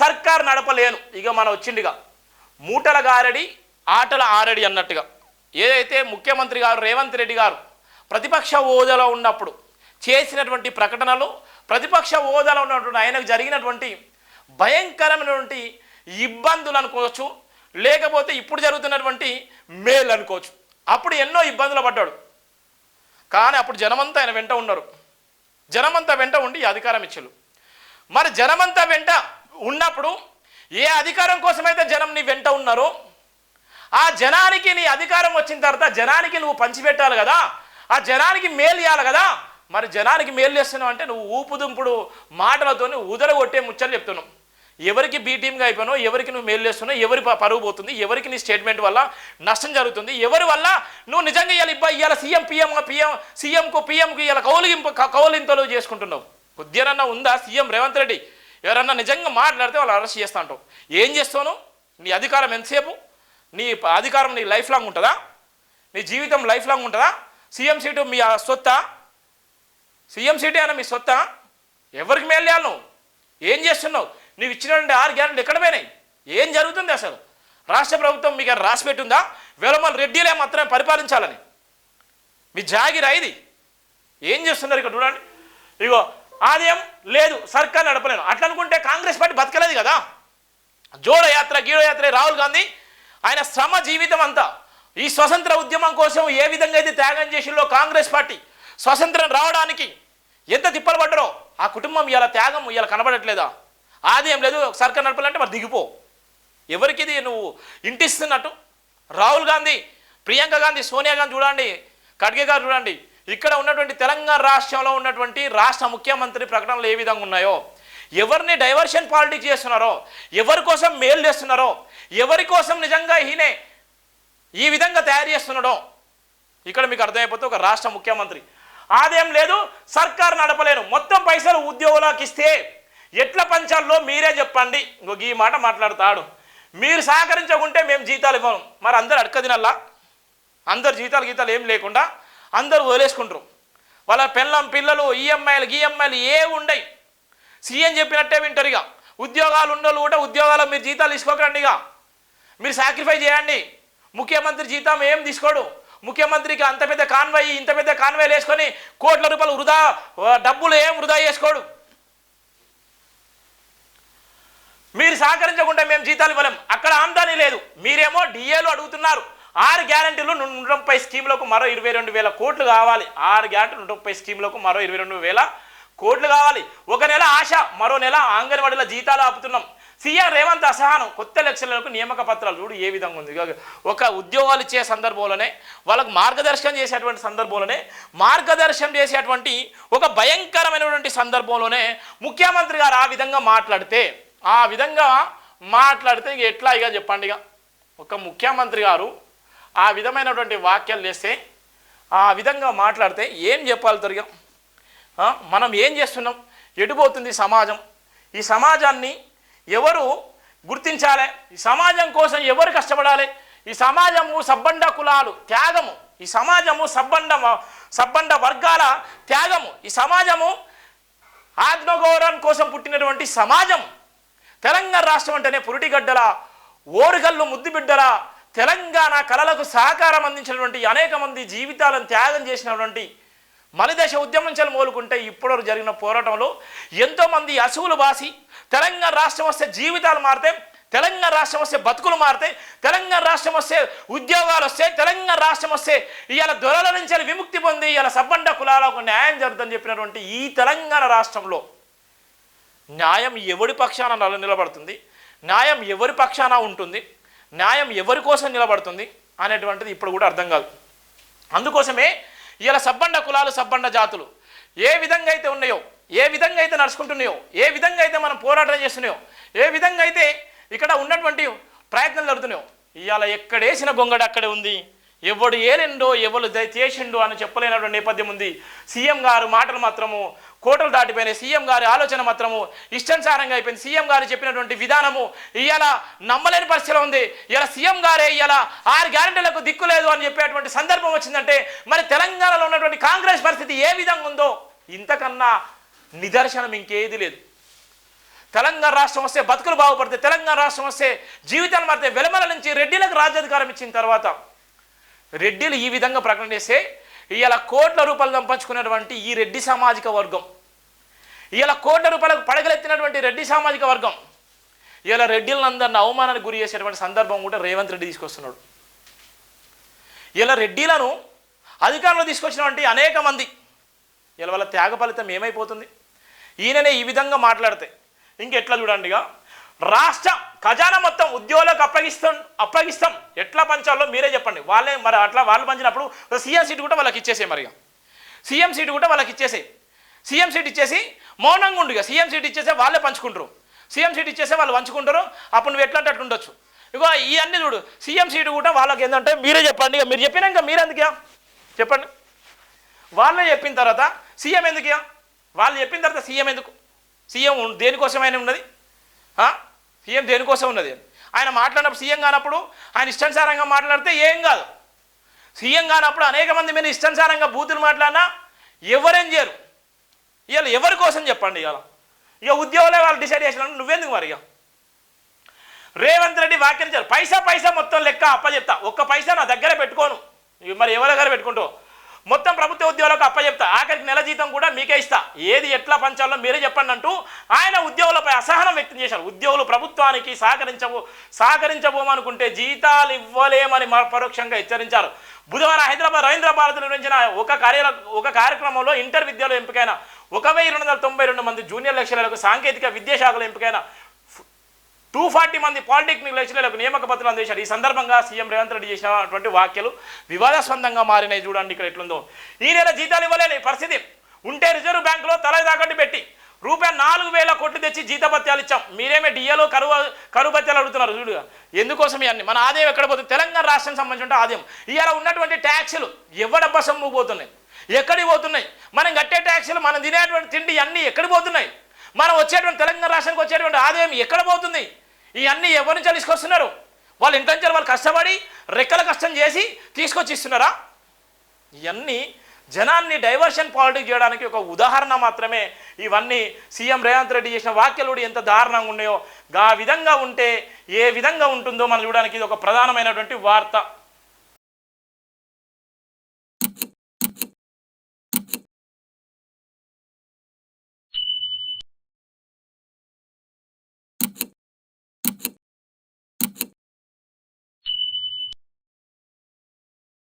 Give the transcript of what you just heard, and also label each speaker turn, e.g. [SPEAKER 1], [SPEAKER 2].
[SPEAKER 1] సర్కార్ నడపలేను. ఇక మన వచ్చిండిగా. మూటల గారడి ఆటల ఆరడి అన్నట్టుగా. ఏదైతే ముఖ్యమంత్రి గారు రేవంత్ రెడ్డి గారు ప్రతిపక్ష హోదాలో ఉన్నప్పుడు చేసినటువంటి ప్రకటనలు ప్రతిపక్ష హోదాలో ఉన్నటువంటి ఆయనకు జరిగినటువంటి భయంకరమైనటువంటి ఇబ్బందులు అనుకోవచ్చు. లేకపోతే ఇప్పుడు జరుగుతున్నటువంటి మేలు అనుకోవచ్చు. అప్పుడు ఎన్నో ఇబ్బందులు పడ్డాడు. కానీ అప్పుడు జనమంతా ఆయన వెంట ఉన్నారు. జనమంతా వెంట ఉండి ఈ అధికారం ఇచ్చారు మరి జనమంతా వెంట ఉన్నప్పుడు ఏ అధికారం కోసమైతే జనం నీ వెంట ఉన్నారో ఆ జనానికి నీ అధికారం వచ్చిన తర్వాత జనానికి నువ్వు పంచిపెట్టాలి కదా ఆ జనానికి మేలు చేయాలి కదా మరి జనానికి మేలు చేస్తున్నావు అంటే నువ్వు ఊపుదుంపుడు మాటలతోని ఉదరగొట్టే ముచ్చలు చెప్తున్నావు. ఎవరికి బీ టీమ్గా అయిపోయినావు ఎవరికి నువ్వు మేలు చేస్తున్నావు ఎవరి పరువు పోతుంది ఎవరికి నీ స్టేట్మెంట్ వల్ల నష్టం జరుగుతుంది ఎవరి వల్ల నువ్వు నిజంగా ఇవాళ ఇబ్బా ఇవాళ సీఎం పిఎం పిఎం సీఎంకు పిఎంకు ఇవాళ కౌలింపు కౌలింతలు చేసుకుంటున్నావు. ఉద్యనన్నా ఉందా? సీఎం రేవంత్ రెడ్డి ఎవరన్నా నిజంగా మాట్లాడితే వాళ్ళు అరెస్ట్ చేస్తా అంటావు. ఏం చేస్తావు నీ అధికారం ఎంతసేపు? నీ అధికారం నీ లైఫ్ లాంగ్ ఉంటుందా? నీ జీవితం లైఫ్ లాంగ్ ఉంటుందా? సీఎం సీటు మీ సొత్తా? సీఎం సీటే అన్న మీ సొత్తా? ఎవరికి మేలు చేయాలి నువ్వు? ఏం చేస్తున్నావు? నువ్వు ఇచ్చినటువంటి ఆరు గ్యారెంటీ ఎక్కడ పోయినాయి ఏం జరుగుతుంది అసలు? రాష్ట్ర ప్రభుత్వం మీకు రాసి పెట్టుందా? వేలమల్ రెడ్డిలే మాత్రమే పరిపాలించాలని. మీ జాగిర ఇది ఏం చేస్తున్నారు ఇక్కడ చూడండి. ఇగో ఆదాయం లేదు సర్కార్ నడపలేను అట్లా అనుకుంటే కాంగ్రెస్ పార్టీ బతకలేదు కదా. జోడ యాత్ర గీడో యాత్ర రాహుల్ గాంధీ ఆయన శ్రమ జీవితం అంతా ఈ స్వతంత్ర ఉద్యమం కోసం ఏ విధంగా అయితే త్యాగం చేసిందో కాంగ్రెస్ పార్టీ స్వతంత్రం రావడానికి ఎంత తిప్పలు పడ్డరో ఆ కుటుంబం ఇలా త్యాగం ఇలా కనబడట్లేదా? ఆదాయం లేదు సర్కార్ నడపాలంటే మరి దిగిపో. ఎవరికి ఇది నువ్వు ఇంటిస్తున్నట్టు? రాహుల్ గాంధీ ప్రియాంక గాంధీ సోనియా గాంధీ చూడండి ఖడ్గే గారు చూడండి ఇక్కడ ఉన్నటువంటి తెలంగాణ రాష్ట్రంలో ఉన్నటువంటి రాష్ట్ర ముఖ్యమంత్రి ప్రకటనలు ఏ విధంగా ఉన్నాయో ఎవరిని డైవర్షన్ పాలిటిక్స్ చేస్తున్నారో ఎవరి కోసం మేలు చేస్తున్నారో ఎవరి కోసం నిజంగా ఈయనే ఈ విధంగా తయారు చేస్తున్నాడో ఇక్కడ మీకు అర్థమైపోతే ఒక రాష్ట్ర ముఖ్యమంత్రి. ఆదేం లేదు సర్కారు నడపలేను. మొత్తం పైసలు ఉద్యోగులకు ఇస్తే ఎట్లా పంచాల్లో మీరే చెప్పండి. ఇంకొక ఈ మాట మాట్లాడతాడు. మీరు సహకరించకుంటే మేము జీతాలు ఇవ్వము. మరి అందరు అడక తినల్లా అందరు జీతాలు గీతాలు ఏం లేకుండా అందరూ వదిలేసుకుంటారు. వాళ్ళ పెళ్ళం పిల్లలు ఈఎంఐలు గీఎంఐలు ఏ ఉండయి. సీఎం చెప్పినట్టే వింటారు ఇక. ఉద్యోగాలు ఉన్నోళ్ళు కూడా ఉద్యోగాలు మీరు జీతాలు తీసుకోకండి ఇక. మీరు సాక్రిఫై చేయండి. ముఖ్యమంత్రి జీతం ఏం తీసుకోడు? ముఖ్యమంత్రికి అంత పెద్ద కాన్వాయ్ ఇంత పెద్ద కాన్వాయ్లు వేసుకొని కోట్ల రూపాయలు వృధా డబ్బులు ఏం వృధా చేసుకోడు. మీరు సహకరించకుండా మేము జీతాలు ఇవ్వలేం. అక్కడ ఆమ్దానీ లేదు. మీరేమో డిఏలు అడుగుతున్నారు. ఆరు గ్యారంటీలు నూట ముప్పై స్కీములకు మరో ఇరవై రెండు వేల కోట్లు కావాలి. ఆరు గ్యారంటీలు నూట ముప్పై స్కీములకు మరో ఇరవై రెండు వేల కోట్లు కావాలి. ఒక నెల ఆశ మరో నెల అంగన్వాడీల జీతాలు ఆపుతున్నాం. సీఎం రేవంత్ అసహనం. కొత్త లక్షలకు నియామక పత్రాలు చూడు ఏ విధంగా ఉంది. ఒక ఉద్యోగాలు ఇచ్చే సందర్భంలోనే వాళ్ళకు మార్గదర్శనం చేసేటువంటి సందర్భంలోనే మార్గదర్శనం చేసేటువంటి ఒక భయంకరమైనటువంటి సందర్భంలోనే ముఖ్యమంత్రి గారు ఆ విధంగా మాట్లాడితే ఆ విధంగా మాట్లాడితే ఇక ఎట్లా ఇక చెప్పండి ఇక ఒక ముఖ్యమంత్రి గారు ఆ విధమైనటువంటి వాక్యాలు చేస్తే ఆ విధంగా మాట్లాడితే ఏం చెప్పాలి తొరిగా మనం ఏం చేస్తున్నాం? ఎటుపోతుంది సమాజం? ఈ సమాజాన్ని ఎవరు గుర్తించాలి? ఈ సమాజం కోసం ఎవరు కష్టపడాలి? ఈ సమాజము సబ్బండ కులాలు త్యాగము. ఈ సమాజము సబ్బండ సబ్బండ వర్గాల త్యాగము. ఈ సమాజము ఆత్మగౌరవం కోసం పుట్టినటువంటి సమాజం. తెలంగాణ రాష్ట్రం అంటేనే పురిటిగడ్డల ఓరుగల్లు ముద్దుబిడ్డల తెలంగాణ కళలకు సహకారం అందించినటువంటి అనేక మంది జీవితాలను త్యాగం చేసినటువంటి మలిదశ ఉద్యమం చలు మోలుకుంటే ఇప్పటివరకు జరిగిన పోరాటంలో ఎంతోమంది అసువులు బాసి తెలంగాణ రాష్ట్రం వస్తే జీవితాలు మారితే తెలంగాణ రాష్ట్రం వస్తే బతుకులు మారితే తెలంగాణ రాష్ట్రం వస్తే ఉద్యోగాలు వస్తే తెలంగాణ రాష్ట్రం వస్తే ఇవాళ దొరల నుంచి విముక్తి పొంది ఇవాళ సబ్బండ కులాలకు న్యాయం జరుగుతుందని చెప్పినటువంటి ఈ తెలంగాణ రాష్ట్రంలో న్యాయం ఎవరి పక్షాన నిలబడుతుంది? న్యాయం ఎవరి పక్షాన ఉంటుంది? న్యాయం ఎవరి కోసం నిలబడుతుంది అనేటువంటిది ఇప్పుడు కూడా అర్థం కాదు. అందుకోసమే ఇలా సబ్బండ కులాలు సబ్బండ జాతులు ఏ విధంగా అయితే ఉన్నాయో ఏ విధంగా అయితే నడుచుకుంటున్నాయో ఏ విధంగా అయితే మనం పోరాటం చేస్తున్నాయో ఏ విధంగా అయితే ఇక్కడ ఉన్నటువంటి ప్రయత్నాలు జరుగుతున్నాయో ఇవాళ ఎక్కడేసిన గొంగడ అక్కడే ఉంది. ఎవడు ఏలిండో ఎవరు చేసిండో అని చెప్పలేనటువంటి నేపథ్యం ఉంది. సీఎం గారు మాటలు మాత్రము కోటలు దాటిపోయినాయి. సీఎం గారి ఆలోచన మాత్రము ఇష్టానుసారంగా అయిపోయింది. సీఎం గారు చెప్పినటువంటి విధానము ఇవాళ నమ్మలేని పరిస్థితిలో ఉంది. ఇలా సీఎం గారే ఇవాళ ఆరు గ్యారెంటీలకు దిక్కు లేదు అని చెప్పేటువంటి సందర్భం వచ్చిందంటే మరి తెలంగాణలో ఉన్నటువంటి కాంగ్రెస్ పరిస్థితి ఏ విధంగా ఉందో ఇంతకన్నా నిదర్శనం ఇంకేది లేదు. తెలంగాణ రాష్ట్రం వస్తే బతుకులు బాగుపడితే తెలంగాణ రాష్ట్రం వస్తే జీవితాలు మారితే వెలమల నుంచి రెడ్డిలకు రాజ్యాధికారం ఇచ్చిన తర్వాత రెడ్డిలు ఈ విధంగా ప్రకటన చేస్తే ఇవాళ కోట్ల రూపాయలు సంపాదించుకున్నటువంటి ఈ రెడ్డి సామాజిక వర్గం. ఇవాళ కోట్ల రూపాయలకు పడగలెత్తినటువంటి రెడ్డి సామాజిక వర్గం. ఇవాళ రెడ్డిలందరిని అవమానానికి గురి చేసేటువంటి సందర్భం కూడా రేవంత్ రెడ్డి తీసుకొస్తున్నాడు. ఇలా రెడ్డిలను అధికారంలో తీసుకొచ్చినటువంటి అనేక మంది. ఇలా వాళ్ళ త్యాగ ఫలితం ఏమైపోతుంది? ఈయననే ఈ విధంగా మాట్లాడితే ఇంకెట్లా చూడండి రాష్ట్ర ఖజానా మొత్తం ఉద్యోగులకు అప్పగిస్తాం అప్పగిస్తాం. ఎట్లా పంచాలో మీరే చెప్పండి. వాళ్ళే మరి అట్లా వాళ్ళు పంచినప్పుడు సీఎం సీట్ కూడా వాళ్ళకి ఇచ్చేసే మరి ఇక. సీఎం సీట్ కూడా వాళ్ళకి ఇచ్చేసే సీఎం సీట్ ఇచ్చేసి మౌనంగా ఉండు ఇక. సీఎం సీట్ ఇచ్చేసే వాళ్ళే పంచుకుంటారు. సీఎం సీట్ ఇచ్చేసే వాళ్ళు పంచుకుంటారు. అప్పుడు నువ్వు ఎట్లా అట్లా ఉండొచ్చు ఇగో ఇవన్నీ చూడు. సీఎం సీటు కూడా వాళ్ళకి ఏంటంటే మీరే చెప్పండి ఇక. మీరు చెప్పినాక మీరెందుకు చెప్పండి. వాళ్ళే చెప్పిన తర్వాత సీఎం ఎందుకు ఇక? వాళ్ళు చెప్పిన తర్వాత సీఎం ఎందుకు? సీఎం దేనికోసమైనా ఉన్నది? సీఎం దేనికోసం ఉన్నది? ఆయన మాట్లాడినప్పుడు సీఎం కానప్పుడు ఆయన ఇష్టానుసారంగా మాట్లాడితే ఏం కాదు. సీఎం కానప్పుడు అనేక మంది మీద ఇష్టానుసారంగా బూతులు మాట్లాడినా ఎవరేం చేయరు. ఇవాళ ఎవరి కోసం చెప్పండి ఇవాళ? ఇక ఉద్యోగులే వాళ్ళు డిసైడ్ చేసిన నువ్వెందుకు మరి ఇక? రేవంత్ రెడ్డి వ్యాఖ్యానించారు పైసా పైసా మొత్తం లెక్క అప్పచెప్తా. ఒక్క పైసా నా దగ్గర పెట్టుకోను. మరి ఎవరి దగ్గర పెట్టుకుంటావు? మొత్తం ప్రభుత్వ ఉద్యోగులకు అప్పచెప్తా ఆఖరికి నెల జీతం కూడా మీకే ఇస్తా. ఏది ఎట్లా పంచాలో మీరే చెప్పండి అంటూ ఆయన ఉద్యోగులపై అసహనం వ్యక్తం చేశారు. ఉద్యోగులు ప్రభుత్వానికి సహకరించబో సహకరించబోమనుకుంటే జీతాలు ఇవ్వలేమని పరోక్షంగా హెచ్చరించారు. బుధవారం హైదరాబాద్ రవీంద్ర భారత్ నిర్వహించిన ఒక కార్య ఒక కార్యక్రమంలో ఇంటర్ విద్యలో ఎంపికైన ఒక వెయ్యి రెండు వందల తొంభై రెండు మంది జూనియర్ లెక్చరర్లకు సాంకేతిక విద్యాశాఖలో ఎంపికైన టూ ఫార్టీ మంది పాలిటెక్నిక్ లెక్చరర్లకు నియామక పత్రాలు అందజేశారు ఈ సందర్భంగా సీఎం రేవంత్ రెడ్డి చేసినటువంటి వ్యాఖ్యలు వివాదాస్పందంగా మారినాయి చూడండి ఇక్కడ ఎట్లుందో. ఈ నెల జీతాలు ఇవ్వలేని పరిస్థితి. ఉంటే రిజర్వ్ బ్యాంకులో తల తాకట్టు పెట్టి రూపాయి నాలుగు వేల కోట్లు తెచ్చి జీతభత్యాలు ఇచ్చాం. మీరేమే డిఏలో కరువు కరువు భత్యాలు అడుగుతున్నారు చూడు. ఎందుకోసం ఇవన్నీ మన ఆదాయం ఎక్కడ పోతుంది? తెలంగాణ రాష్ట్రానికి సంబంధించిన ఆదాయం. ఇవాళ ఉన్నటువంటి ట్యాక్సులు ఎవడబ్బా సొమ్ము పోతున్నాయి? ఎక్కడికి పోతున్నాయి? మనం కట్టే ట్యాక్సులు మనం తినేటువంటి తిండి అన్నీ ఎక్కడికి పోతున్నాయి? మనం వచ్చేటువంటి తెలంగాణ రాష్ట్రానికి వచ్చేటువంటి ఆదాయం ఎక్కడ పోతుంది? ఇవన్నీ ఎవరి నుంచి తీసుకొస్తున్నారు? వాళ్ళు ఇంటి నుంచి వాళ్ళు కష్టపడి రెక్కల కష్టం చేసి తీసుకొచ్చి ఇస్తున్నారా ఇవన్నీ జనాన్ని డైవర్షన్ పాలిటిక్స్ చేయడానికి ఒక ఉదాహరణ మాత్రమే. ఇవన్నీ సీఎం రేవంత్ రెడ్డి చేసిన వాక్యలుడు ఎంత దారుణంగా ఉన్నాయో. ఆ విధంగా ఉంటే ఏ విధంగా ఉంటుందో మనం చూడడానికి ఇది ఒక ప్రధానమైనటువంటి వార్త.